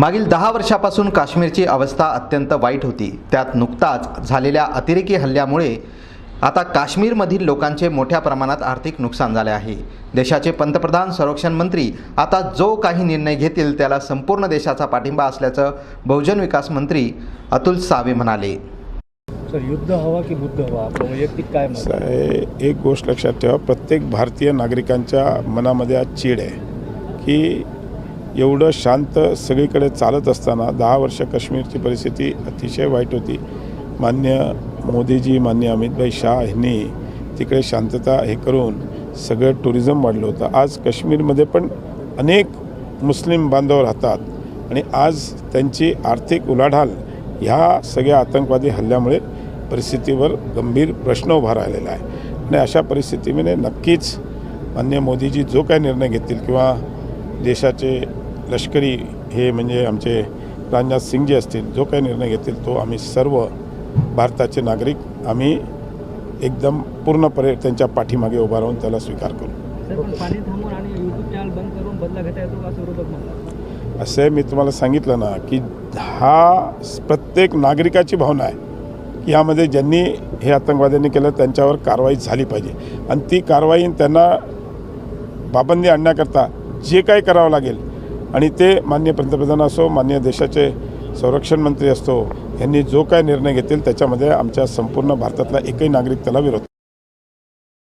मागील दहा वर्षापासून काश्मीरची अवस्था अत्यंत वाईट होती. त्यात नुकताच झालेल्या अतिरेकी हल्ल्यामुळे आता काश्मीरमधील लोकांचे मोठ्या प्रमाणात आर्थिक नुकसान झाले आहे. देशाचे पंतप्रधान संरक्षण मंत्री आता जो काही निर्णय घेतील त्याला संपूर्ण देशाचा पाठिंबा असल्याचं बहुजन विकास मंत्री अतुल सावे म्हणाले. सर युद्ध हवा की बुद्ध हवा? आपलं वैयक्तिक काय एक गोष्ट लक्षात ठेवा. प्रत्येक भारतीय नागरिकांच्या मनामध्ये आज चीड आहे की एवढं शांत सगळीकडे चालत असताना दहा वर्ष काश्मीरची परिस्थिती अतिशय वाईट होती. मान्य मोदीजी मान्य अमितभाई शाह यांनी तिकडे शांतता हे करून सगळं टुरिझम वाढलं होतं. आज काश्मीरमध्ये पण अनेक मुस्लिम बांधव राहतात आणि आज त्यांची आर्थिक उलाढाल ह्या सगळ्या आतंकवादी हल्ल्यामुळे परिस्थितीवर गंभीर प्रश्न उभा राहिलेला आहे. आणि अशा परिस्थितीमध्ये नक्कीच मान्य मोदीजी जो काय निर्णय घेतील किंवा देशाचे लष्करी हे म्हणजे आमचे राजनाथ सिंगजी असतील जो काही निर्णय घेतील तो आम्ही सर्व भारताचे नागरिक आम्ही एकदम पूर्णपणे त्यांच्या पाठीमागे उभा राहून त्याला स्वीकार करू. असं मी तुम्हाला सांगितलं ना की हा प्रत्येक नागरिकाची भावना आहे. की यामध्ये ज्यांनी हे आतंकवाद्यांनी केलं त्यांच्यावर कारवाई झाली पाहिजे. आणि ती कारवाई त्यांना पाबंदी आणण्याकरता जे काही करावं लागेल आणि ते मान्य पंतप्रधान असो मान्य देशाचे संरक्षण मंत्री असतो यांनी जो काय निर्णय घेतील त्याच्यामध्ये आमच्या संपूर्ण भारतातला एकही नागरिक त्याला विरोध